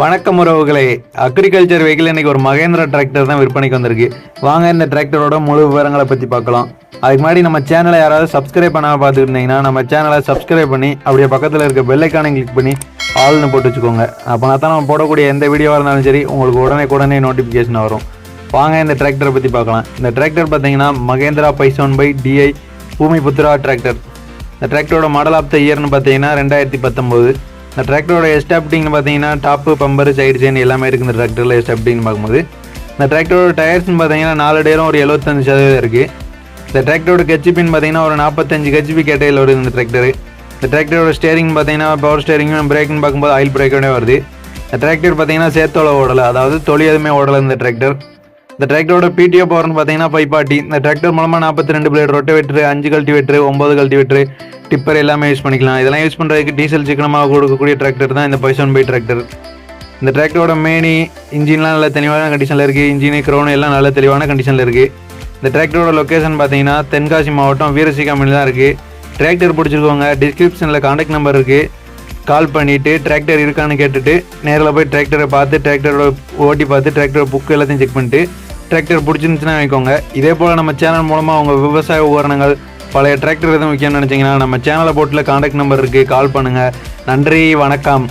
வணக்கம் உறவுகளே. Agriculture vehicle இன்னைக்கு ஒரு மகேந்திரா டிராக்டர் தான் விற்பனைக்கு வந்திருக்கு. வாங்க இந்த டிராக்டரோட முழு விவரங்களை பற்றி பார்க்கலாம். அதுக்கு முன்னாடி நம்ம சேனலை யாராவது சப்ஸ்கிரைப் பண்ணாமல் பார்த்துட்டு இருந்தீங்கன்னா நம்ம சேனலை சப்ஸ்கிரைப் பண்ணி அப்படியே பக்கத்தில் இருக்க பெல்லைக்கானை கிளிக் பண்ணி ஆல்னு போட்டு வச்சுக்கோங்க. அப்போனா தான் நம்ம போடக்கூடிய எந்த வீடியோவாக இருந்தாலும் சரி உங்களுக்கு உடனே உடனே நோட்டிஃபிகேஷன் வரும். வாங்க இந்த டிராக்டரை பற்றி பார்க்கலாம். இந்த டிராக்டர் பார்த்தீங்கன்னா மகேந்திரா பைசோன் பை டிஐ பூமிபுத்ரா டிராக்டர் இந்த டிராக்டரோட மாடல் ஆஃப் த இயர்னு பார்த்தீங்கன்னா ரெண்டாயிரத்தி பத்தொம்போது. இந்த டிராக்டரோட எஸ்டாப்டிங்னு பார்த்தீங்கன்னா டாப்பு பம்பர் சைடு செயின் எல்லாமே இருக்குது இந்த டிராக்டரில் எஸ்டாப்டிங்னு பார்க்கும்போது. இந்த டிராக்டரோட டயர்ஸ்னு பார்த்தீங்கன்னா நாலு டயரும் ஒரு எழுபத்தஞ்சு சதவீதம் இருக்குது இந்த டிராக்டரோட கெச்சிபின்னு பார்த்தீங்கன்னா ஒரு நாற்பத்தஞ்சு கெச்சிபி கேட்டையில் வருது இந்த டிராக்டர் இந்த டிராக்டரோட ஸ்டேரிங் பார்த்தீங்கன்னா பவர் ஸ்டேரிங்கும் பிரேக்னு பார்க்கும்போது ஆயில் பிரேக்கோடே வருது. இந்த டிராக்டர் பார்த்தீங்கன்னா சேத்தோல ஓடலை அதாவது தொழில் எதுவுமே ஓடலை இந்த டிராக்டர் இந்த டிராக்டரோட பிடிஓ பவர்னு பார்த்தீங்கன்னா ஃபைவ் பார்ட்டி இந்த டிராக்டர் மூலமாக நாற்பத்தி ரெண்டு பிளேட் ரொட்டவேட்ரு அஞ்சு கல்டிவேட்ரு ஒம்பது கல்டிவேட்ரு டிப்பர் எல்லாமே யூஸ் பண்ணிக்கலாம். இதெல்லாம் யூஸ் பண்ணுறதுக்கு டீசல் சிக்கனமாக கொடுக்கக்கூடிய டிராக்டர் தான் இந்த பைசன் பை டிராக்டர் இந்த டிராக்டரோட மேனி இன்ஜின்லாம் நல்ல தெளிவான கண்டிஷனில் இருக்குது இன்ஜினு க்ரௌனு எல்லாம் நல்ல தெளிவான கண்டிஷனில் இருக்குது இந்த டிராக்டரோட லொக்கேஷன் பார்த்தீங்கன்னா தென்காசி மாவட்டம் வீரசிகாமணி தான் இருக்குது டிராக்டர் பிடிச்சிருக்கோங்க டிஸ்கிரிப்ஷனில் காண்டாக்ட் நம்பர் இருக்குது கால் பண்ணிவிட்டு டிராக்டர் இருக்கான்னு கேட்டுட்டு நேரில் போய் டிராக்டரை பார்த்து டிராக்டரோட ஓட்டி பார்த்து டிராக்டரோட புக்கு எல்லாத்தையும் செக் பண்ணிட்டு டிராக்டர் பிடிச்சிருந்துச்சுன்னா வைக்கோங்க இதே போல் நம்ம சேனல் மூலமாக உங்கள் விவசாய உபகரணங்கள் பழைய டிராக்டர் எதுவும் விற்கணும்னு நினச்சிங்கன்னா நம்ம சேனலை போட்டில் காண்டாக்ட் நம்பர் இருக்குது கால் பண்ணுங்கள் நன்றி வணக்கம்.